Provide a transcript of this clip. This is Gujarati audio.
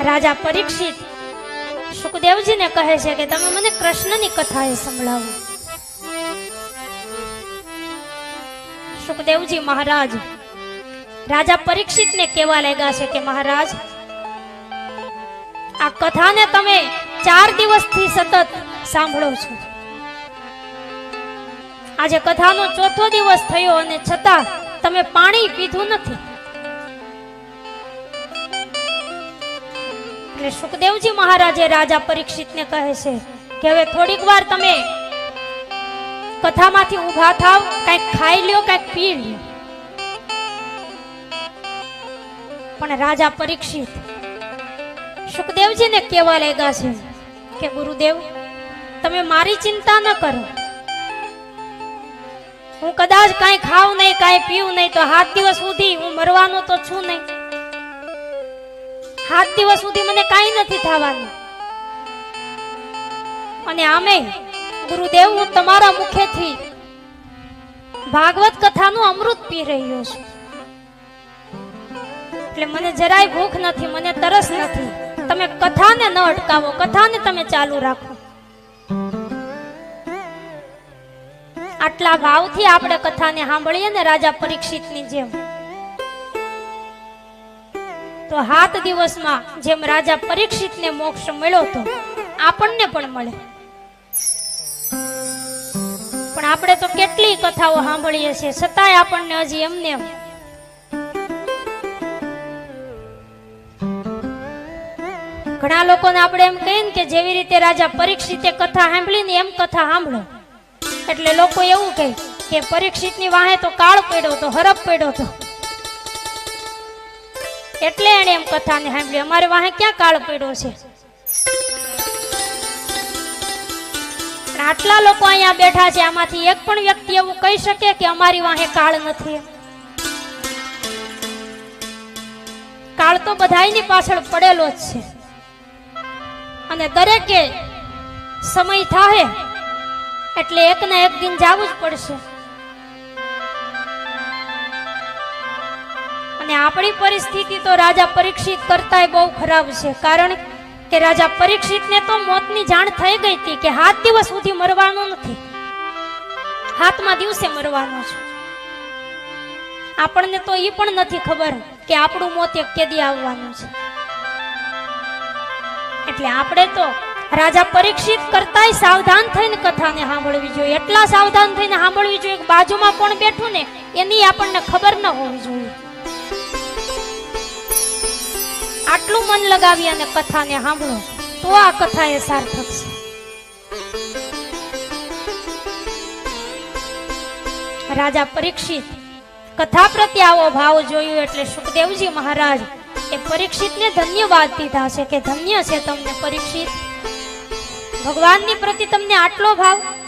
રાજા પરીક્ષિત સુખદેવજીને કહે છે કે તમે મને કૃષ્ણની કથા એ સંભળાવો. સુખદેવજી મહારાજ, રાજા પરીક્ષિતને કેવા લાગ્યા છે કે મહારાજ, આ કથાને તમે ચાર દિવસથી સતત સાંભળો છો. આજે કથાનો ચોથો દિવસ થયો અને છતાં તમે પાણી પીધું નથી. એટલે સુખદેવજી મહારાજે રાજા પરીક્ષિતને કહે છે કે હવે થોડીક વાર તમે કથામાંથી ઊભા થાવ, કંઈક ખાઈ લ્યો, કંઈક પી લ્યો. પણ રાજા પરીક્ષિત સુખદેવજીને કહેવા લાગ્યા છે કે ગુરુદેવ, તમે મારી ચિંતા ન કરો. હું કદાચ કાંઈ ખાવ નહીં, કાંઈ પીવું નહીં, તો સાત દિવસ સુધી હું મરવાનો તો છું નહીં. સાત દિવસ સુધી મને કાંઈ નથી થવાનું. અને આમે, ગુરુદેવ, હું તમારા મુખેથી ભાગવત કથાનું અમૃત પી રહ્યો છું. એટલે મને જરાય ભૂખ નથી, મને તરસ નથી. તમે કથાને ન અટકાવો, કથાને તમે ચાલુ રાખો. આટલા ભાવથી આપણે કથાને સાંભળીએ ને રાજા પરીક્ષિતની જેમ. તો હાથ દિવસમાં જેમ રાજા પરીક્ષિતને મોક્ષ મળ્યો તો આપણને પણ મળે. પણ આપણે તો કેટલી કથાઓ સાંભળીએ છીએ, છતાંય આપણને હજી એમને એમ. ઘણા લોકોને આપણે એમ કહીએ ને કે જેવી રીતે રાજા પરીક્ષિતે કથા સાંભળી ને એમ કથા સાંભળો. એટલે લોકો એવું કહે કે પરીક્ષિતની વાહે તો કાળ પડ્યો તો હરફ પડ્યો તો. એટલે એને એમ કથાને સાંભળી અમારે વાહે ક્યાં કાળ પડ્યો છે? આટલા લોકો અહીંયા બેઠા છે, આમાંથી એક પણ વ્યક્તિ એવું કહી શકે કે અમારી વાહે કાળ નથી. કાળ તો બધાની પાછળ પડેલો જ છે. અને દરેકે સમય થાય એટલે એક ને એક દિન જવું જ પડશે. અને આપણી પરિસ્થિતિ તો રાજા પરીક્ષિત કરતાય બહુ ખરાબ છે. કારણ કે રાજા પરીક્ષિતને તો મોતની જાણ થઈ ગઈ હતી કે હાથ દિવસ સુધી મરવાનું નથી. હાથમાં દિવસે મરવાનું છે. આપણને તો એ પણ નથી ખબર કે આપણું મોત એક કેદી આવવાનું છે. એટલે આપણે તો રાજા પરીક્ષિત કરતાય સાવધાન થઈને કથાને સાંભળવી જોઈએ. એટલા સાવધાન થઈને સાંભળવી જોઈએ બાજુમાં કોણ બેઠું ને એની આપણને ખબર ન હોવી જોઈએ. આટલું મન લગાવી અને કથાને સાંભળો, તો આ કથા એ સાર્થક છે. રાજા પરીક્ષિત, કથા પ્રત્યે આવો ભાવ જોયો એટલે સુખદેવજી મહારાજ એ પરીક્ષિતને ધન્યવાદ દીધા છે કે ધન્ય છે તમને પરીક્ષિત. ભગવાનની પ્રતિ તમને આટલો ભાવ?